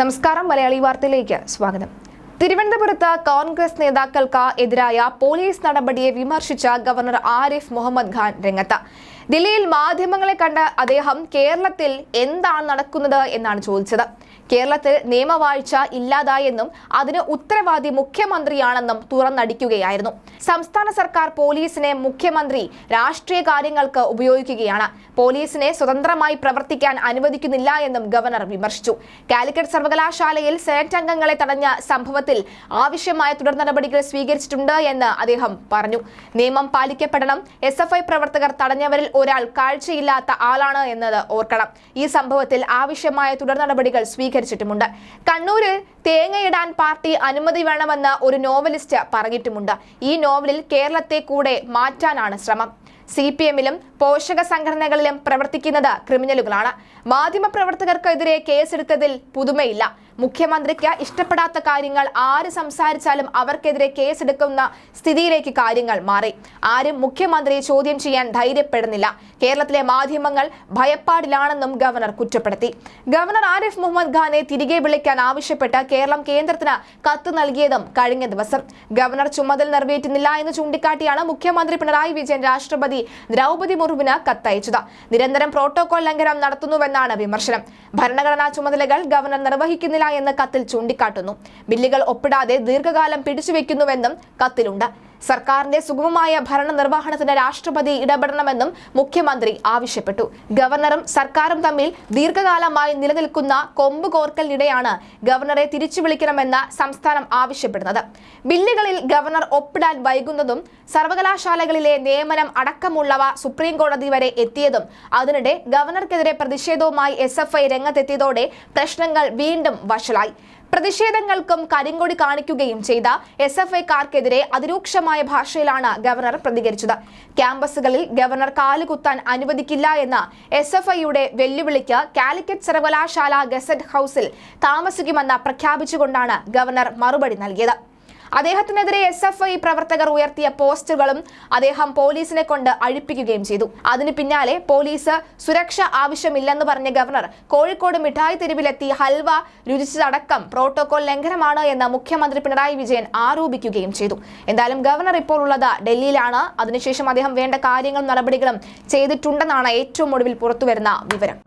നമസ്കാരം മലയാളി വാർത്തയിലേക്ക് സ്വാഗതം. തിരുവനന്തപുരത്ത് കോൺഗ്രസ് നേതാക്കൾക്ക് എതിരായ പോലീസ് നടപടിയെ വിമർശിച്ച ഗവർണർ ആരിഫ് മുഹമ്മദ് ഖാൻ രംഗത്ത്. ദില്ലിയിൽ മാധ്യമങ്ങളെ കണ്ട് അദ്ദേഹം കേരളത്തിൽ എന്താണ് നടക്കുന്നത് എന്നാണ് ചോദിച്ചത്. കേരളത്തിൽ നിയമവാഴ്ച ഇല്ലാതായെന്നും അതിന് ഉത്തരവാദി മുഖ്യമന്ത്രിയാണെന്നും തുറന്നടിക്കുകയായിരുന്നു. സംസ്ഥാന സർക്കാർ പോലീസിനെ മുഖ്യമന്ത്രി രാഷ്ട്രീയ കാര്യങ്ങൾക്ക് ഉപയോഗിക്കുകയാണ്. പോലീസിനെ സ്വതന്ത്രമായി പ്രവർത്തിക്കാൻ അനുവദിക്കുന്നില്ല എന്നും ഗവർണർ വിമർശിച്ചു. കാലിക്കറ്റ് സർവകലാശാലയിൽ സെനറ്റ് അംഗങ്ങളെ തടഞ്ഞ സംഭവത്തിൽ ആവശ്യമായ തുടർ നടപടികൾ സ്വീകരിച്ചിട്ടുണ്ട് എന്ന് അദ്ദേഹം പറഞ്ഞു. നിയമം പാലിക്കപ്പെടണം. എസ് പ്രവർത്തകർ തടഞ്ഞവരിൽ ഒരാൾ കാഴ്ചയില്ലാത്ത ആളാണ് എന്നത് ഓർക്കണം. ഈ സംഭവത്തിൽ ആവശ്യമായ തുടർ നടപടികൾ സ്വീകരിച്ചിട്ടുമുണ്ട് കണ്ണൂരിൽ തേങ്ങയിടാൻ പാർട്ടി അനുമതി വേണമെന്ന് ഒരു നോവലിസ്റ്റ് പറഞ്ഞിട്ടുമുണ്ട്. ഈ നോവലിൽ കേരളത്തെ കൂടെ മാറ്റാനാണ് ശ്രമം. സി പി എമ്മിലും പോഷക സംഘടനകളിലും പ്രവർത്തിക്കുന്നത് ക്രിമിനലുകളാണ്. മാധ്യമപ്രവർത്തകർക്കെതിരെ കേസെടുത്തതിൽ പുതുമയില്ല. മുഖ്യമന്ത്രിക്ക് ഇഷ്ടപ്പെടാത്ത കാര്യങ്ങൾ ആര് സംസാരിച്ചാലും അവർക്കെതിരെ കേസെടുക്കുന്ന സ്ഥിതിയിലേക്ക് കാര്യങ്ങൾ മാറി. ആരും മുഖ്യമന്ത്രിയെ ചോദ്യം ചെയ്യാൻ ധൈര്യപ്പെടുന്നില്ല. കേരളത്തിലെ മാധ്യമങ്ങൾ ഭയപ്പാടിലാണെന്നും ഗവർണർ കുറ്റപ്പെടുത്തി. ഗവർണർ ആരിഫ് മുഹമ്മദ് ഖാനെ തിരികെ വിളിക്കാൻ ആവശ്യപ്പെട്ട് കേരളം കേന്ദ്രത്തിന് കത്ത് നൽകിയതും കഴിഞ്ഞ ദിവസം. ഗവർണർ ചുമതല നിറവേറ്റുന്നില്ല എന്ന് ചൂണ്ടിക്കാട്ടിയാണ് മുഖ്യമന്ത്രി പിണറായി വിജയൻ രാഷ്ട്രപതി ദ്രൗപതി മുർമുവിന് കത്തയച്ചത്. നിരന്തരം പ്രോട്ടോകോൾ ലംഘനം നടത്തുന്നുവെന്നാണ് വിമർശനം. ഭരണഘടനാ ചുമതലകൾ ഗവർണർ നിർവഹിക്കുന്നില്ല എന്ന് കത്തിൽ ചൂണ്ടിക്കാട്ടുന്നു. ബില്ലുകൾ ഒപ്പിടാതെ ദീർഘകാലം പിടിച്ചുവെക്കുന്നുവെന്നും കത്തിലുണ്ട്. സർക്കാരിന്റെ സുഗമമായ ഭരണ നിർവഹണത്തിന് രാഷ്ട്രപതി ഇടപെടണമെന്നും മുഖ്യമന്ത്രി ആവശ്യപ്പെട്ടു. ഗവർണറും സർക്കാരും തമ്മിൽ ദീർഘകാലമായി നിലനിൽക്കുന്ന കൊമ്പ് കോർക്കലിനിടെയാണ് ഗവർണറെ തിരിച്ചു വിളിക്കണമെന്ന് സംസ്ഥാനം ആവശ്യപ്പെടുന്നത്. ബില്ലുകളിൽ ഗവർണർ ഒപ്പിടാൻ വൈകുന്നതും സർവകലാശാലകളിലെ നിയമനം അടക്കമുള്ളവ സുപ്രീം കോടതി വരെ എത്തിയതും അതിനിടെ ഗവർണർക്കെതിരെ പ്രതിഷേധവുമായി എസ് രംഗത്തെത്തിയതോടെ പ്രശ്നങ്ങൾ വീണ്ടും വഷളായി. പ്രതിഷേധങ്ങൾക്കും കരിങ്കൊടി കാണിക്കുകയും ചെയ്ത എസ് എഫ് അതിരൂക്ഷമായ ഭാഷയിലാണ് ഗവർണർ പ്രതികരിച്ചത്. ക്യാമ്പസുകളിൽ ഗവർണർ കാലുകുത്താൻ അനുവദിക്കില്ല എന്ന എസ് എഫ് ഐയുടെ വെല്ലുവിളിക്ക് കാലിക്കറ്റ് സർവകലാശാല ഗസറ്റ് ഹൌസിൽ താമസിക്കുമെന്ന് പ്രഖ്യാപിച്ചുകൊണ്ടാണ് ഗവർണർ മറുപടി നൽകിയത്. അദ്ദേഹത്തിനെതിരെ എസ് എഫ് ഐ പ്രവർത്തകർ ഉയർത്തിയ പോസ്റ്ററുകളും അദ്ദേഹം പോലീസിനെ കൊണ്ട് അഴിപ്പിക്കുകയും ചെയ്തു. അതിന് പിന്നാലെ പോലീസ് സുരക്ഷ ആവശ്യമില്ലെന്ന് പറഞ്ഞ ഗവർണർ കോഴിക്കോട് മിഠായി തെരുവിലെത്തി ഹൽവ രുചിച്ചതടക്കം പ്രോട്ടോകോൾ ലംഘനമാണ് എന്ന് മുഖ്യമന്ത്രി പിണറായി വിജയൻ ആരോപിക്കുകയും ചെയ്തു. എന്തായാലും ഗവർണർ ഇപ്പോൾ ഉള്ളത് ഡൽഹിയിലാണ്. അതിനുശേഷം അദ്ദേഹം വേണ്ട കാര്യങ്ങളും നടപടികളും ചെയ്തിട്ടുണ്ടെന്നാണ് ഏറ്റവും ഒടുവിൽ പുറത്തുവരുന്ന വിവരം.